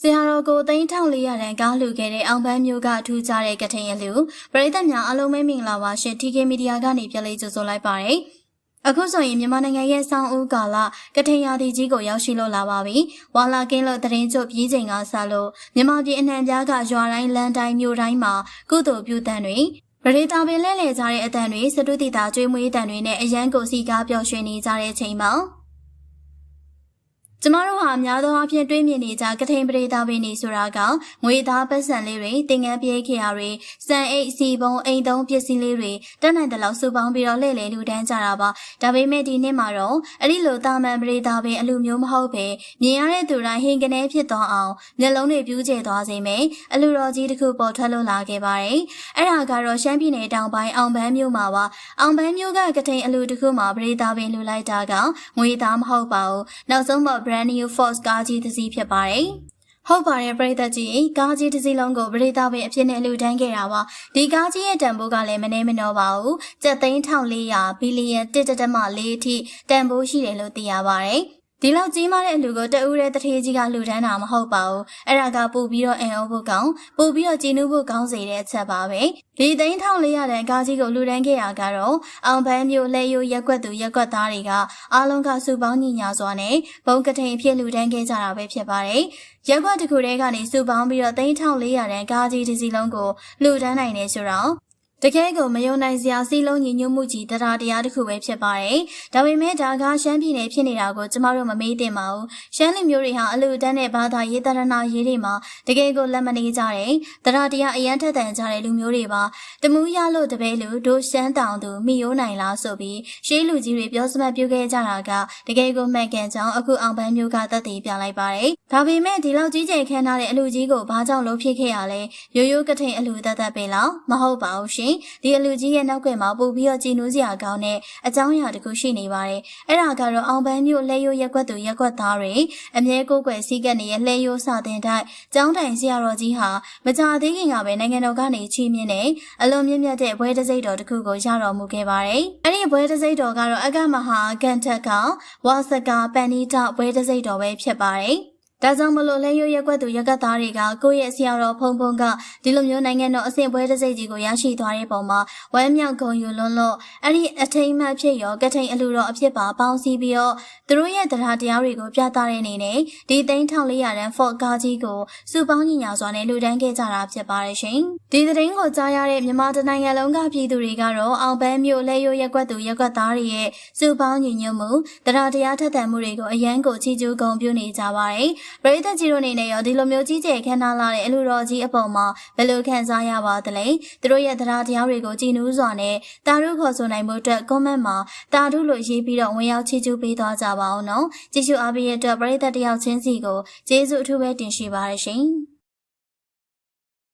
ဆရာတော်ကိုသိန်း1400တန်ကားလူခဲ့တဲ့အောင်ပန်းမျိုးကထူးခြားတဲ့ကထိန်အလူပရိသတ်များအားလုံးပဲမင်္ဂလာပါရှင် TK Media ကနေပြန်လေးကြိုဆိုလိုက်ပါရစေ။အခုဆိုရင်မြန်မာနိုင်ငံရဲ့စောင်းဦးကာလကထိန်ရာသီကြီးကိုရောက်ရှိလို့လာပါပြီ။ဝါလာကင်းလို့သတင်းချုပ်ပြည်ချိန်ကစလို့မြန်မာပြည်အနှံပြားကရွာတိုင်းလမ်းတိုင်းမြို့တိုင်းမှာကုသိုလ်ပြုတန်တွေပရိသတ်ပင်လဲလှယ်ကြတဲ့အတန်တွေစတုတိတာကျွေးမွေးတန်တွေနဲ့အရန်ကိုစီကားပျော်ရွှင်နေကြတဲ့ချိန်မှာ ကျမတို့ဟာအများသောအားဖြင့်တွေးမြင်နေကြကထိန်ပရိသတ်ပင်နေဆိုတာကငွေသားပတ်စံလေးတွေတင်ငန်းပြေးခေရာတွေစံအိတ်စီပုံအိမ်သုံးပစ္စည်းလေးတွေတက်နိုင်တဲ့လောက်စုပေါင်းပြီးတော့လှည့်လည်လူတန်းကြတာပါဒါပေမဲ့ဒီနှစ်မှာတော့အဲ့ဒီလိုတာမန်ပရိသတ်ပင်အလူမျိုးမဟုတ်ပဲမြင်ရတဲ့သူတိုင်းဟင်ကနေဖြစ်သွားအောင်မျက်လုံးတွေပြူးကျသွားစေမယ်အလူတော်ကြီးတစ်ခုပေါ်ထွက်လို့လာခဲ့ပါတယ်အဲ့ဒါကတော့ရှမ်းပြည်နယ်တောင်ပိုင်းအောင်ပန်းမြို့မှာပါအောင်ပန်းမြို့ကကထိန်အလူတစ်ခုမှာပရိသတ်ပင်လူလိုက်တာကငွေသားမဟုတ်ပါဘူးနောက်ဆုံးတော့ brand new force ကားကြီးတစ်စီးဖြစ်ပါတယ်။ဟုတ်ပါတယ်ပရိသတ်ကြီးကားကြီးတစ်စီးလုံးကိုပရိသတ်ပင်အဖြစ်နဲ့အလူတန်းခဲ့တာပါဒီကားကြီးရဲ့တန်ဖိုးကလည်းမနှဲမနှောပါဘူးကျပ်သိန်း1400ဘီလီယံ1.4အထိတန်ဖိုးရှိတယ်လို့သိရပါတယ် ဒီလောက်ကြီးမားတဲ့အလူကိုတအူးတဲ့တထေးကြီးကလှူဒန်းတာမဟုတ်ပါဘူးအဲ့ဒါကပို့ပြီးတော့အန်အိုးဖို့ကောင်းပို့ပြီးတော့ကြည်နူးဖို့ကောင်းစေတဲ့အချက်ပါပဲဒီသိန်း1400တန်ကားကြီးကိုလှူဒန်းခဲ့ရကတော့အောင်ပန်းမျိုးလဲရိုးရက်ွက်သူရက်ွက်သားတွေကအားလုံးကစုပေါင်းညီညာစွာနဲ့ဘုံကထိန်အဖြစ်လှူဒန်းခဲ့ကြတာပဲဖြစ်ပါတယ်ရက်ွက်တစ်ခုတည်းကနေစုပေါင်းပြီးတော့သိန်း1400တန်ကားကြီးတစ်စီးလုံးကိုလှူဒန်းနိုင်နေဆိုတော့ တကယ်ကိုမယုံနိုင်စရာစီလုံးညီညွတ်မှုကြီးတရားတရားတစ်ခုပဲဖြစ်ပါတယ်။ဒါပေမဲ့ဒါကရှမ်းပြည်နယ်ဖြစ်နေတာကိုကျမတို့မမေးသင့်ပါဘူး။ရှမ်းလူမျိုးတွေဟာအလူတန်းတဲ့ဘာသာရေးတရနာရေးတွေမှာတကယ်ကိုလက်မနေကြတယ်။တရားတရားအရန်ထက်တန်ကြတဲ့လူမျိုးတွေပါ။တမူးရလို့တပည့်လူတို့ရှမ်းတောင်သူမိယိုးနိုင်လားဆိုပြီးရှေးလူကြီးတွေပြောစမှတ်ပြုခဲ့ကြတာကတကယ်ကိုမှန်ကန်ကြောင်းအခုအောင်ပန်းမျိုးကသက်သေပြလိုက်ပါတယ်။ဒါပေမဲ့ဒီလောက်ကြီးကျယ်ခမ်းထားတဲ့အလူကြီးကိုဘာကြောင့်လုံးဖြစ်ခဲ့ရလဲ။ရိုးရိုးကထိန်အလူသက်သက်ပဲလားမဟုတ်ပါဘူးရှင်။ဒီအလူကြီးရဲ့နောက်ွယ်မှာပို့ပြီးတော့ကြည်နူးစရာကောင်းတဲ့အကြောင်းအရာတစ်ခုရှိနေပါတယ်။အဲ့ဒါကတော့အောင်ပန်းမျိုးလဲရိုးရက်ွက်သူရက်ွက်သားတွေအမြဲကိုယ်ွယ်စည်းကပ်နေတဲ့လဲရိုးစာတင်တိုက်ကျောင်းတိုင်ဆရာတော်ကြီးဟာမကြသေးခင်ကပဲနိုင်ငံတော်ကနေချီးမြှင့်တဲ့အလွန်မြင့်မြတ်တဲ့ဘွဲတစိမ့်တော်တစ်ခုကိုရတော်မူခဲ့ပါတယ်။အဲ့ဒီဘွဲတစိမ့်တော်ကတော့အကမဟာကန်ထက်ကဝါစကာပန်နီတဘွဲတစိမ့်တော်ပဲဖြစ်ပါတယ်။ ဒါကြောင့်မလို့လဲရွရက်ွက်သူရက်ကသားတွေကကိုယ့်ရဲ့ဆရာတော်ဖုံဖုံကဒီလိုမျိုးနိုင်ငံတော်အဆင့်ပွဲတစ်စိတ်ကြီးကိုရရှိသွားတဲ့ပုံမှာဝမ်းမြောက်ဂုဏ်ယူလွန်းလို့အဲ့ဒီအထိမ်းအမှတ်ဖြစ်ရောကထိန်အလူတော်အဖြစ်ပါပေါင်းစည်းပြီးတော့သူတို့ရဲ့တရားတရားတွေကိုပြသတဲ့အနေနဲ့ဒီသိန်း1400တန်း Ford ကားကြီးကိုစုပေါင်းညီညာစွာနဲ့လူတန်းခဲ့ကြတာဖြစ်ပါတယ်ရှင်ဒီသတင်းကိုကြားရတဲ့မြန်မာတနိုင်ငံလုံးကပြည်သူတွေကတော့အောင်ပန်းမြို့လဲရွရက်ွက်သူရက်ွက်သားတွေရဲ့စုပေါင်းညီညွတ်မှုတရားတရားထက်သန်မှုတွေကိုအရန်ကိုချီးကျူးဂုဏ်ပြုနေကြပါတယ်ပရိသတ်ကြီးတို့အနေနဲ့ရောဒီလိုမျိုးကြီးကျယ်ခမ်းနားလာတဲ့အလူတော်ကြီးအပေါ်မှာဘယ်လိုခံစားရပါသလဲသူတို့ရဲ့တရားတရားတွေကိုကြည်နူးစွာနဲ့တာရုခေါ်ဆိုနိုင်မှုအတွက် comment မှာတာထုလို့ရေးပြီးတော့ဝင်ရောက်ချီးကျူးပေးသွားကြပါအောင်နော်ကြည့်ရှုအားပေးရတဲ့အတွက်ပရိသတ်တယောက်ချင်းစီကိုကျေးဇူးအထူးပဲတင်ရှိပါရရှင်